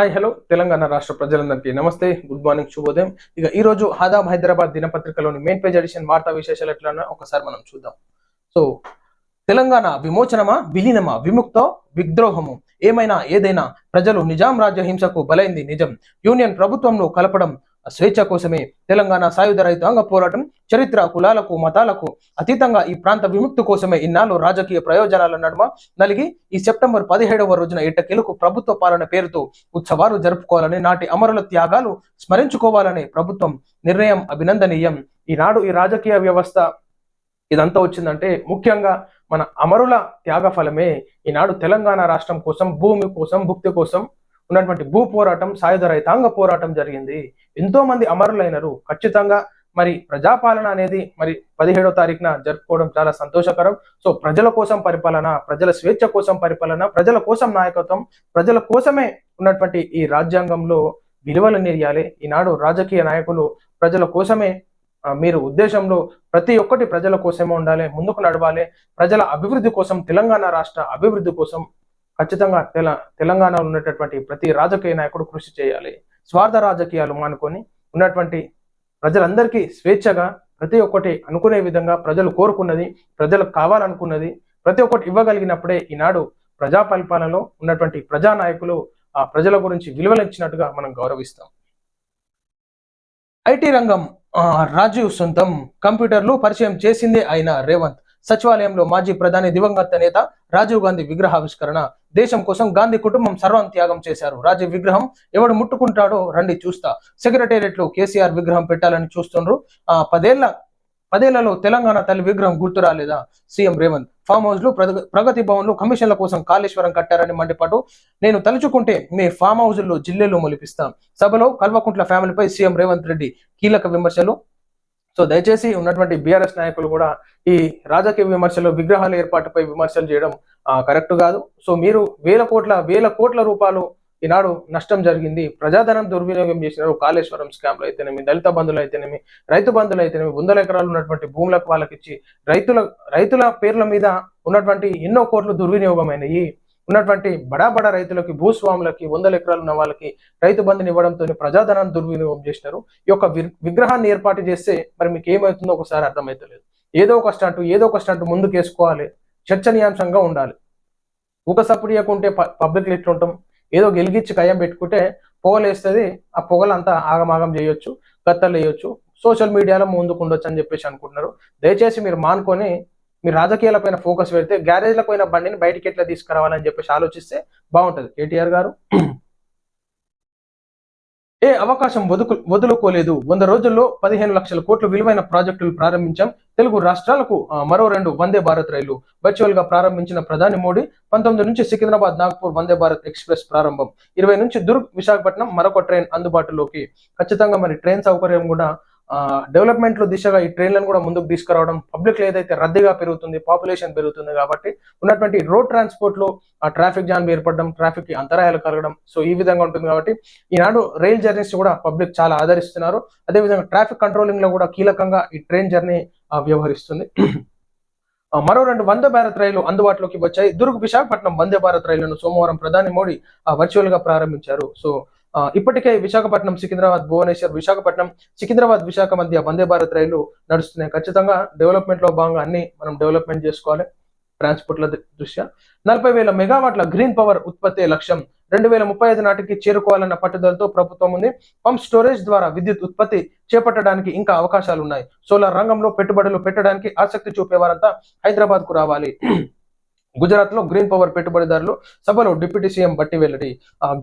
Hi hello Telangana రాష్ట్ర ప్రజలందరికీ నమస్తే. గుడ్ మార్నింగ్ శుభోదయం. ఇక ఈ రోజు ఆదాబ్ హైదరాబాద్ దినపత్రికలోని మెయిన్ పేజ్ ఎడిషన్ వార్తా విశేషాలు ఎట్లా ఒకసారి మనం చూద్దాం. సో తెలంగాణ విమోచనమా విలీనమా విముక్త విద్రోహము? ఏమైనా ఏదైనా ప్రజలు నిజాం రాజ్య హింసకు బలైంది నిజం. యూనియన్ ప్రభుత్వంలో కలపడం స్వేచ్ఛ కోసమే తెలంగాణ సాయుధ రైతాంగ పోరాటం చరిత్ర కులాలకు మతాలకు అతీతంగా ఈ ప్రాంత విముక్తి కోసమే ఇన్నాళ్ళు రాజకీయ ప్రయోజనాల నడుమ నలిగి ఈ సెప్టెంబర్ పదిహేడవ రోజున ఎట్టకేలకు ప్రభుత్వ పాలన పేరుతో ఉత్సవాలు జరుపుకోవాలని నాటి అమరుల త్యాగాలు స్మరించుకోవాలని ప్రభుత్వం నిర్ణయం అభినందనీయం. ఈనాడు ఈ రాజకీయ వ్యవస్థ ఇదంతా వచ్చిందంటే ముఖ్యంగా మన అమరుల త్యాగ ఫలమే. ఈనాడు తెలంగాణ రాష్ట్రం కోసం భూమి కోసం భుక్తి కోసం ఉన్నటువంటి భూ పోరాటం సాయుధ రైతాంగ పోరాటం జరిగింది. ఎంతో మంది అమరులైనరు. ఖచ్చితంగా మరి ప్రజాపాలన అనేది మరి పదిహేడో తారీఖున జరుపుకోవడం చాలా సంతోషకరం. సో ప్రజల కోసం పరిపాలన ప్రజల స్వేచ్ఛ కోసం పరిపాలన ప్రజల కోసం నాయకత్వం ప్రజల కోసమే ఉన్నటువంటి ఈ రాజ్యాంగంలో విలువలు నిర్యాలి ఈనాడు రాజకీయ నాయకులు ప్రజల కోసమే మీరు ఉద్దేశంలో ప్రతి ఒక్కటి ప్రజల కోసమే ఉండాలి ముందుకు నడవాలి. ప్రజల అభివృద్ధి కోసం తెలంగాణ రాష్ట్ర అభివృద్ధి కోసం ఖచ్చితంగా తెల తెలంగాణలో ఉన్నటువంటి ప్రతి రాజకీయ నాయకుడు కృషి చేయాలి. స్వార్థ రాజకీయాలు మానుకొని ఉన్నటువంటి ప్రజలందరికీ స్వేచ్ఛగా ప్రతి ఒక్కటి అనుకునే విధంగా ప్రజలు కోరుకున్నది ప్రజలకు కావాలనుకున్నది ప్రతి ఒక్కటి ఇవ్వగలిగినప్పుడే ఈనాడు ప్రజా పరిపాలనలో ఉన్నటువంటి ప్రజా నాయకులు ఆ ప్రజల గురించి విలువలు ఇచ్చినట్టుగా మనం గౌరవిస్తాం. ఐటీ రంగం రాజీవ్ సొంతం కంప్యూటర్లు పరిచయం చేసిందే అయిన రేవంత్. సచివాలయంలో మాజీ ప్రధాని దివంగత నేత రాజీవ్ గాంధీ విగ్రహావిష్కరణ. దేశం కోసం గాంధీ కుటుంబం సర్వం త్యాగం చేశారు. రాజీవ్ విగ్రహం ఎవడు ముట్టుకుంటాడో రండి చూస్తా. సెక్రటేరియట్లో కేసీఆర్ విగ్రహం పెట్టాలని చూస్తుండ్రు. ఆ పదేళ్ళ పదేళ్ళలో తెలంగాణ తల్లి విగ్రహం గుర్తు రాలేదా? సీఎం రేవంత్. ఫామ్ హౌస్లో ప్రగతి భవన్లో కమిషన్ల కోసం కాళేశ్వరం కట్టారని మండిపాటు నేను తలుచుకుంటే మీ ఫామ్ హౌస్లో జిల్లేలో మొలిపిస్తాం. సభలో కల్వకుంట్ల ఫ్యామిలీపై సీఎం రేవంత్ రెడ్డి కీలక విమర్శలు. సో దయచేసి ఉన్నటువంటి బీఆర్ఎస్ నాయకులు కూడా ఈ రాజకీయ విమర్శలు విగ్రహాల ఏర్పాటుపై విమర్శలు చేయడం కరెక్ట్ కాదు. సో మీరు వేల కోట్ల వేల కోట్ల రూపాయలు ఈనాడు నష్టం జరిగింది. ప్రజాధనం దుర్వినియోగం చేసినారు. కాళేశ్వరం స్కామ్లు అయితేనేమి దళిత బంధువులు అయితేనేమి రైతు బంధువులు అయితేనేమి వందల ఎకరాలు ఉన్నటువంటి భూములకు వాళ్ళకి ఇచ్చి రైతుల రైతుల పేర్ల మీద ఉన్నటువంటి ఎన్నో కోట్లు దుర్వినియోగమైనవి ఉన్నటువంటి బడా బడా రైతులకి భూస్వాములకి వందల ఎకరాలు ఉన్న వాళ్ళకి రైతు బంధుని ఇవ్వడంతో ప్రజాధనాన్ని దుర్వినియోగం చేసినారు. ఈ యొక్క వి- విగ్రహాన్ని ఏర్పాటు చేస్తే మరి మీకు ఏమవుతుందో ఒకసారి అర్థమవుతలేదు ఏదో ఒక స్టంట్ ఏదో ఒక స్టంట్ ముందుకు వేసుకోవాలి చర్చనీయాంశంగా ఉండాలి. ఊక సప్పుడు చేయకుంటే పబ్లిక్ లిట్ ఉంటాం ఏదో గెలిగించి కయ్యం పెట్టుకుంటే పొగలేస్తుంది ఆ పొగలు అంతా ఆగమాగం చేయొచ్చు కత్తలు వేయొచ్చు సోషల్ మీడియాలో ముందుకు ఉండొచ్చు అని చెప్పేసి అనుకుంటున్నారు. దయచేసి మీరు మానుకొని మీరు రాజకీయాల పైన ఫోకస్ పెడితే గ్యారేజ్ల పైన బండిని బయటికి ఎట్లా తీసుకురావాలని చెప్పేసి ఆలోచిస్తే బాగుంటది. కేటీఆర్ గారు? ఏ అవకాశం వదుకు వదులుకోలేదు. వంద రోజుల్లో పదిహేను లక్షల కోట్ల విలువైన ప్రాజెక్టులు ప్రారంభించాం. తెలుగు రాష్ట్రాలకు మరో రెండు వందే భారత్ రైలు వర్చువల్గా ప్రారంభించిన ప్రధాని మోడీ పంతొమ్మిది నుంచి సికింద్రాబాద్ నాగ్పూర్ వందే భారత్ ఎక్స్ప్రెస్ ప్రారంభం. ఇరవై నుంచి దుర్గ్ విశాఖపట్నం మరొక ట్రైన్ అందుబాటులోకి. ఖచ్చితంగా మరి ట్రైన్ సౌకర్యం కూడా డెవలప్మెంట్లో దిశగా ఈ ట్రైన్లను కూడా ముందుకు తీసుకురావడం పబ్లిక్లో ఏదైతే రద్దీగా పెరుగుతుంది పాపులేషన్ పెరుగుతుంది కాబట్టి ఉన్నటువంటి రోడ్ ట్రాన్స్పోర్ట్లో ఆ ట్రాఫిక్ జామ్ ఏర్పడడం ట్రాఫిక్కి అంతరాయాలు కలగడం సో ఈ విధంగా ఉంటుంది కాబట్టి ఈనాడు రైల్ జర్నీస్ కూడా పబ్లిక్ చాలా ఆదరిస్తున్నారు. అదేవిధంగా ట్రాఫిక్ కంట్రోలింగ్లో కూడా కీలకంగా ఈ ట్రైన్ జర్నీ వ్యవహరిస్తుంది. మరో రెండు వందే భారత్ రైలు అందుబాటులోకి వచ్చాయి. దుర్గ్ విశాఖపట్నం వందే భారత్ రైలును సోమవారం ప్రధాని మోడీ వర్చువల్గా ప్రారంభించారు. సో ఇప్పటికే విశాఖపట్నం సికింద్రాబాద్ భువనేశ్వర్ విశాఖపట్నం సికింద్రాబాద్ విశాఖ మధ్య వందే భారత్ రైలు నడుస్తున్నాయి. ఖచ్చితంగా డెవలప్మెంట్లో భాగంగా అన్ని మనం డెవలప్మెంట్ చేసుకోవాలి. ట్రాన్స్పోర్ట్ల దృష్ట్యా. నలభై వేల మెగావాట్ల గ్రీన్ పవర్ ఉత్పత్తి లక్ష్యం. రెండు వేల ముప్పై ఐదు నాటికి చేరుకోవాలన్న పట్టుదలతో ప్రభుత్వం ఉంది. పంప్ స్టోరేజ్ ద్వారా విద్యుత్ ఉత్పత్తి చేపట్టడానికి ఇంకా అవకాశాలు ఉన్నాయి సోలార్ రంగంలో పెట్టుబడులు పెట్టడానికి ఆసక్తి చూపేవారంతా హైదరాబాద్కు రావాలి. గుజరాత్లో గ్రీన్ పవర్ పెట్టుబడిదారులు సభలో డిప్యూటీ సీఎం బట్టి వెల్లడి.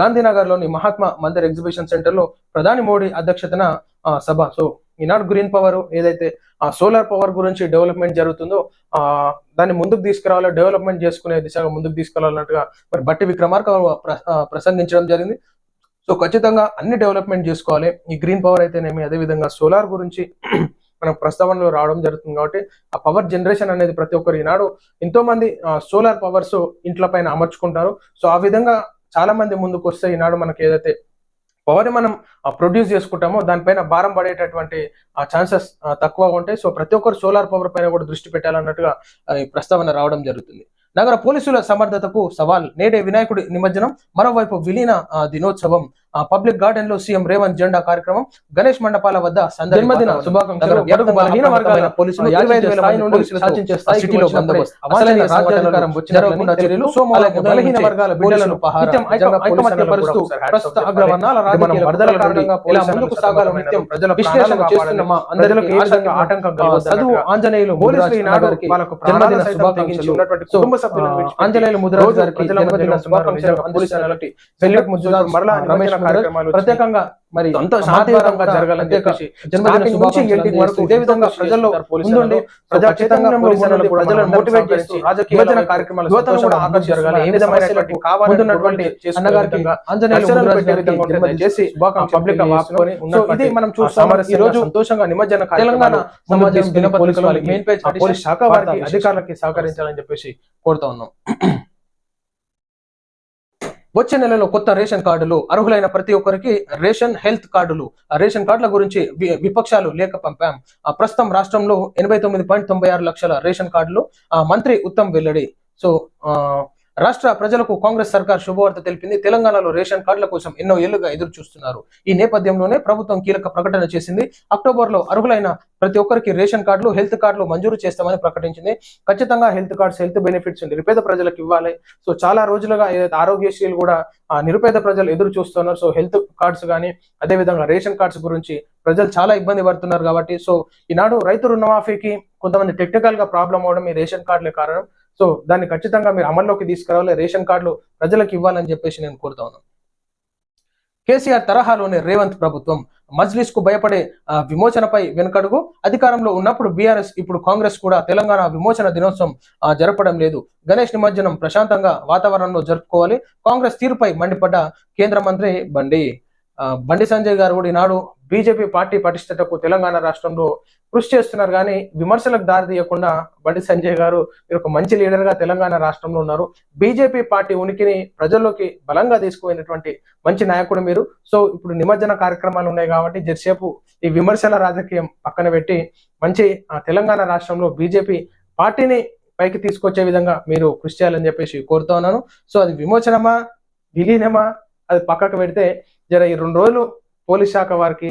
గాంధీనగర్లోని మహాత్మా మందిర్ ఎగ్జిబిషన్ సెంటర్లో ప్రధాని మోడీ అధ్యక్షతన సభ. సో ఈనాడు గ్రీన్ పవర్ ఏదైతే ఆ సోలార్ పవర్ గురించి డెవలప్మెంట్ జరుగుతుందో ఆ దాన్ని ముందుకు తీసుకురావాలి డెవలప్మెంట్ చేసుకునే దిశగా ముందుకు తీసుకురావాలన్నట్టుగా మరి బట్టి విక్రమార్క ప్రసంగించడం జరిగింది. సో ఖచ్చితంగా అన్ని డెవలప్మెంట్ చేసుకోవాలి. ఈ గ్రీన్ పవర్ అయితేనేమి అదేవిధంగా సోలార్ గురించి మనకు ప్రస్తావనలో రావడం జరుగుతుంది కాబట్టి ఆ పవర్ జనరేషన్ అనేది ప్రతి ఒక్కరు ఈనాడు ఎంతో మంది సోలార్ పవర్స్ ఇంట్ల పైన అమర్చుకుంటారు. సో ఆ విధంగా చాలా మంది ముందుకు వస్తే ఈనాడు మనకి ఏదైతే పవర్ మనం ప్రొడ్యూస్ చేసుకుంటామో దానిపైన భారం పడేటటువంటి ఛాన్సెస్ తక్కువగా ఉంటాయి. సో ప్రతి ఒక్కరు సోలార్ పవర్ పైన కూడా దృష్టి పెట్టాలన్నట్టుగా ఈ ప్రస్తావన రావడం జరుగుతుంది. నగర పోలీసుల సమర్థతకు సవాల్. నేడే వినాయకుడి నిమజ్జనం. మరోవైపు విలీన దినోత్సవం. పబ్లిక్ గార్డెన్లో సీఎం రేవంత్ జెండా కార్యక్రమం గణేష్ మండపాల వద్ద జన్మదిన ఆంజనేయులు శుభాకాంక్షలు. ఆంజనేయులు గారికి జన్మదిన మరలా ప్రత్యేకంగా మరి జరగాలని ఇదే విధంగా ప్రజల్లో ముందుండి ప్రజా చైతన్యంలో ప్రజలను మోటివేట్ రాజకీయ కార్యక్రమాలు యువతను కూడా జరగాలి ఏ విధమైనటువంటి అన్నగారికి ఆంజనేయులు చేసి పబ్లిక్ ఇది మనం చూస్తాం సామరస్యంగా, ఈ రోజు సంతోషంగా నిమజ్జన తెలంగాణ సమాజం మెయిన్ పేజ్ పోలీస్ శాఖ వారికి అధికారులకి సహకరించాలని చెప్పేసి కోరుతా ఉన్నాం. వచ్చే నెలలో కొత్త రేషన్ కార్డులు అర్హులైన ప్రతి ఒక్కరికి రేషన్ హెల్త్ కార్డులు. ఆ రేషన్ కార్డుల గురించి వి- విపక్షాలు లేఖ పంపాం. ఆ ప్రస్తుతం రాష్ట్రంలో ఎనభై తొమ్మిది పాయింట్ తొంభై ఆరు లక్షల రేషన్ కార్డులు ఆ మంత్రి ఉత్తమ్ వెల్లడి. సో ఆ, రాష్ట్ర ప్రజలకు కాంగ్రెస్ సర్కార్ శుభవార్త తెలిపింది. తెలంగాణలో రేషన్ కార్డుల కోసం ఎన్నో ఏళ్ళుగా ఎదురు చూస్తున్నారు ఈ నేపథ్యంలోనే ప్రభుత్వం కీలక ప్రకటన చేసింది. అక్టోబర్లో అర్హులైన ప్రతి ఒక్కరికి రేషన్ కార్డులు హెల్త్ కార్డులు మంజూరు చేస్తామని ప్రకటించింది. ఖచ్చితంగా హెల్త్ కార్డ్స్ హెల్త్ బెనిఫిట్స్ నిరుపేద ప్రజలకు ఇవ్వాలి. సో చాలా రోజులుగా ఏదైతే ఆరోగ్యశ్రీలు కూడా ఆ, నిరుపేద ప్రజలు ఎదురు చూస్తున్నారు సో హెల్త్ కార్డ్స్ కానీ అదే విధంగా రేషన్ కార్డ్స్ గురించి ప్రజలు చాలా ఇబ్బంది పడుతున్నారు కాబట్టి సో ఈనాడు రైతు రుణమాఫీకి కొంతమంది టెక్నికల్గా ప్రాబ్లం అవడం ఈ రేషన్ కార్డులే కారణం. సో దాన్ని ఖచ్చితంగా మీరు అమల్లోకి తీసుకురావాలి రేషన్ కార్డులు ప్రజలకు ఇవ్వాలని చెప్పేసి నేను కోరుతా ఉన్నాను. కేసీఆర్ తరహాలోనే రేవంత్ ప్రభుత్వం మజ్లిస్కు భయపడే విమోచనపై వెనుకడుగు. అధికారంలో ఉన్నప్పుడు బీఆర్ఎస్ ఇప్పుడు కాంగ్రెస్ కూడా తెలంగాణ విమోచన దినోత్సవం జరపడం లేదు. గణేష్ నిమజ్జనం ప్రశాంతంగా వాతావరణంలో జరుపుకోవాలి. కాంగ్రెస్ తీరుపై మండిపడ్డ కేంద్ర మంత్రి బండి బండి సంజయ్ గారు కూడా ఈనాడు బీజేపీ పార్టీ పటిష్టతకు తెలంగాణ రాష్ట్రంలో కృషి చేస్తున్నారు కానీ విమర్శలకు దారి తీయకుండా బండి సంజయ్ గారు మీరు ఒక మంచి లీడర్గా తెలంగాణ రాష్ట్రంలో ఉన్నారు. బీజేపీ పార్టీ ఉనికిని ప్రజల్లోకి బలంగా తీసుకుపోయినటువంటి మంచి నాయకుడు మీరు. సో ఇప్పుడు నిమజ్జన కార్యక్రమాలు ఉన్నాయి కాబట్టి జరిసేపు ఈ విమర్శల రాజకీయం పక్కన పెట్టి మంచి ఆ, తెలంగాణ రాష్ట్రంలో బీజేపీ పార్టీని పైకి తీసుకొచ్చే విధంగా మీరు కృషి చేయాలని చెప్పేసి కోరుతా ఉన్నాను. సో అది విమోచనమా? విలీనమా? అది పక్కకు పెడితే జర ఈ రెండు రోజులు పోలీస్ శాఖ వారికి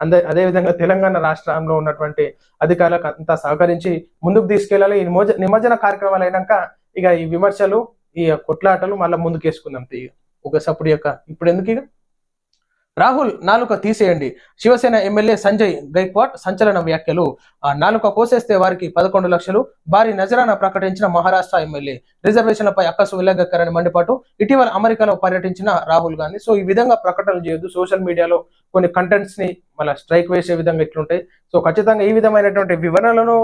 అందే అదే విధంగా తెలంగాణ రాష్ట్రంలో ఉన్నటువంటి అధికారులకు అంతా సహకరించి ముందుకు తీసుకెళ్ళాలి. ఈ నిమజ్జన కార్యక్రమాలు అయినాక ఇక ఈ విమర్శలు ఈ కొట్లాటలు మళ్ళీ ముందుకు వేసుకుందాం తీగ ఒక సప్పుడు యొక్క ఇప్పుడు ఎందుకు ఇక? రాహుల్ నాలుక తీసేయండి. శివసేన ఎమ్మెల్యే సంజయ్ గైక్వాడ్ సంచలన వ్యాఖ్యలు. నాలుక కోసేస్తే వారికి పదకొండు లక్షలు. భారీ నజరాన ప్రకటించిన మహారాష్ట్ర ఎమ్మెల్యే. రిజర్వేషన్లపై అక్కసు వెల్లగక్కరని మండిపాటు ఇటీవల అమెరికాలో పర్యటించిన రాహుల్ గాంధీ. సో ఈ విధంగా ప్రకటనలు చేయొద్దు. సోషల్ మీడియాలో కొన్ని కంటెంట్స్ని మళ్ళీ స్ట్రైక్ వేసే విధంగా ఎట్లుంటాయి సో ఖచ్చితంగా ఈ విధమైనటువంటి వివరణలను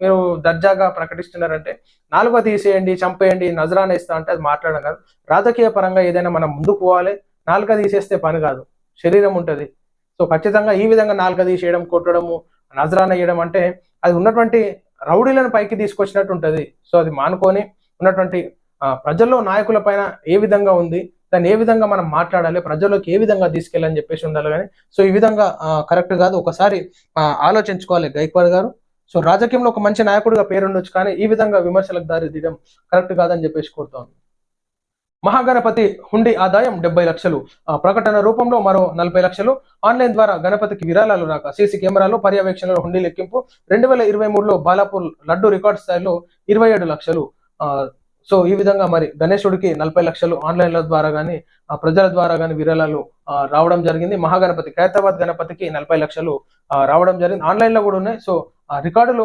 మీరు దర్జాగా ప్రకటిస్తున్నారంటే నాలుగో తీసేయండి చంపేయండి నజరాన ఇస్తా అంటే అది మాట్లాడడం కాదు. రాజకీయ పరంగా ఏదైనా మనం ముందుకు పోవాలి. నాలుగ తీసేస్తే పని కాదు. శరీరం ఉంటుంది. సో ఖచ్చితంగా ఈ విధంగా నాలుక తీసేయడం కొట్టడము నజరానా వేయడం అంటే అది ఉన్నటువంటి రౌడీలను పైకి తీసుకొచ్చినట్టు ఉంటుంది. సో అది మానుకొని ఉన్నటువంటి ప్రజల్లో నాయకుల పైన ఏ విధంగా ఉంది దాన్ని ఏ విధంగా మనం మాట్లాడాలి ప్రజల్లోకి ఏ విధంగా తీసుకెళ్ళని చెప్పేసి ఉండాలి కానీ సో ఈ విధంగా కరెక్ట్ కాదు. ఒకసారి ఆలోచించుకోవాలి. గైక్వాడ్ గారు సో రాజకీయంలో ఒక మంచి నాయకుడిగా పేరుండొచ్చు కానీ ఈ విధంగా విమర్శలకు దారి తీయడం కరెక్ట్ కాదని చెప్పేసి కోరుతాను మహాగణపతి హుండీ ఆదాయం డెబ్బై లక్షలు. ఆ, ప్రకటన రూపంలో మరో నలభై లక్షలు. ఆన్లైన్ ద్వారా గణపతికి విరాళాలు రాక సీసీ కెమెరాలు పర్యవేక్షణలో హుండీ లెక్కింపు. రెండు వేల ఇరవై మూడులో బాలాపూర్ లడ్డు రికార్డ్ స్థాయిలో ఇరవై ఏడు లక్షలు. సో ఈ విధంగా మరి గణేశుడికి నలభై లక్షలు ఆన్లైన్ల ద్వారా కానీ ప్రజల ద్వారా కానీ విరాళాలు రావడం జరిగింది. మహాగణపతి ఖైరతాబాద్ గణపతికి నలభై లక్షలు రావడం జరిగింది. ఆన్లైన్లో కూడా ఉన్నాయి. సో ఆ రికార్డులు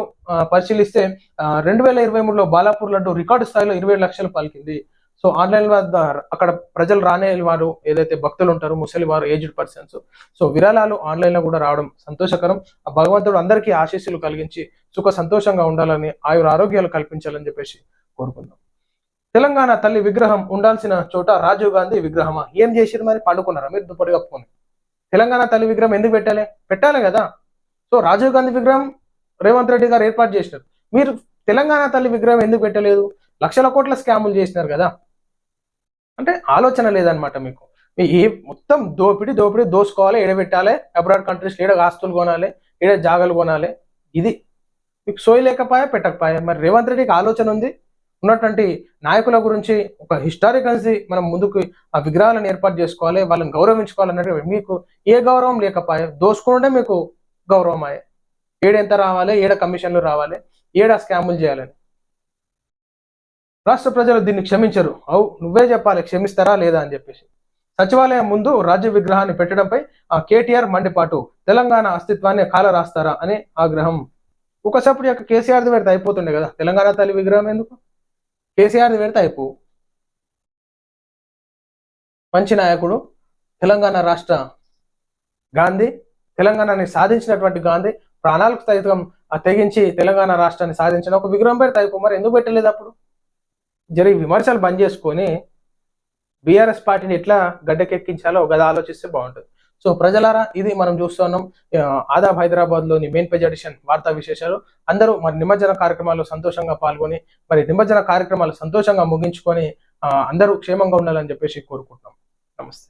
పరిశీలిస్తే రెండు వేల ఇరవై మూడులో బాలాపూర్ లడ్డు రికార్డు స్థాయిలో ఇరవై లక్షలు పలికింది. సో ఆన్లైన్ వద్ద అక్కడ ప్రజలు రానే వారు ఏదైతే భక్తులు ఉంటారో ముసలి వారు ఏజ్డ్ పర్సన్స్ సో విరాళాలు ఆన్లైన్లో కూడా రావడం సంతోషకరం. ఆ భగవంతుడు అందరికీ ఆశీస్సులు కలిగించి సుఖ సంతోషంగా ఉండాలని ఆయుర ఆరోగ్యాలు కల్పించాలని చెప్పేసి కోరుకుందాం. తెలంగాణ తల్లి విగ్రహం ఉండాల్సిన చోట రాజీవ్ గాంధీ విగ్రహమా? ఏం చేసిరు మరి? పండుకున్నారా? మీరు దుప్పటి కప్పుకొని. తెలంగాణ తల్లి విగ్రహం ఎందుకు పెట్టాలి? పెట్టాలి కదా. సో రాజీవ్ గాంధీ విగ్రహం రేవంత్ రెడ్డి గారు ఏర్పాటు చేసినారు. మీరు తెలంగాణ తల్లి విగ్రహం ఎందుకు పెట్టలేదు? లక్షల కోట్ల స్కాములు చేసినారు కదా. అంటే ఆలోచన లేదనమాట మీకు. ఏ మొత్తం దోపిడి దోపిడి దోసుకోవాలి ఎడబెట్టాలి అబ్రాడ్ కంట్రీస్ ఏడ ఆస్తులు కొనాలి ఏడ జాగాలు కొనాలి. ఇది మీకు సోయి లేకపోయా పెట్టకపోయా? మరి రేవంత్ రెడ్డికి ఆలోచన ఉంది? ఉన్నటువంటి నాయకుల గురించి ఒక హిస్టారికల్సీ మనం ముందుకు ఆ విగ్రహాలను ఏర్పాటు చేసుకోవాలి వాళ్ళని గౌరవించుకోవాలన్నట్టు మీకు ఏ గౌరవం లేకపోయే? దోసుకుంటే మీకు గౌరవం అయ్యే ఏడెంత రావాలి? ఏడ కమిషన్లు రావాలి? ఏడ స్కాములు చేయాలని? రాష్ట్ర ప్రజలు దీన్ని క్షమించరు. అవు నువ్వే చెప్పాలి క్షమిస్తారా లేదా అని చెప్పేసి. సచివాలయం ముందు రాజ్య విగ్రహాన్ని పెట్టడంపై ఆ కేటీఆర్ మండిపాటు తెలంగాణ అస్తిత్వాన్ని కాల రాస్తారా అనే ఆగ్రహం. ఒకసేపు యొక్క కేసీఆర్ది పెడితే అయిపోతుండే కదా. తెలంగాణ తల్లి విగ్రహం ఎందుకు? కేసీఆర్ది పెడితే అయిపో. మంచి నాయకుడు తెలంగాణ రాష్ట్ర గాంధీ తెలంగాణని సాధించినటువంటి గాంధీ ప్రాణాలకు సైతం తెగించి తెలంగాణ రాష్ట్రాన్ని సాధించిన ఒక విగ్రహం పెడితే అయిపో. మరి ఎందుకు పెట్టలేదు అప్పుడు? జరిగి విమర్శలు బంద్ చేసుకొని బీఆర్ఎస్ పార్టీని ఎట్లా గడ్డకెక్కించాలో గదా ఆలోచిస్తే బాగుంటుంది. సో ప్రజలారా ఇది మనం చూస్తున్నాం ఆదాబ్ హైదరాబాద్లోని మెయిన్ పేజ్ ఎడిషన్ వార్తా విశేషాలు. అందరూ మరి నిమజ్జన కార్యక్రమాల్లో సంతోషంగా పాల్గొని మరి నిమజ్జన కార్యక్రమాలు సంతోషంగా ముగించుకొని అందరూ క్షేమంగా ఉండాలని చెప్పేసి కోరుకుంటున్నాం. నమస్తే.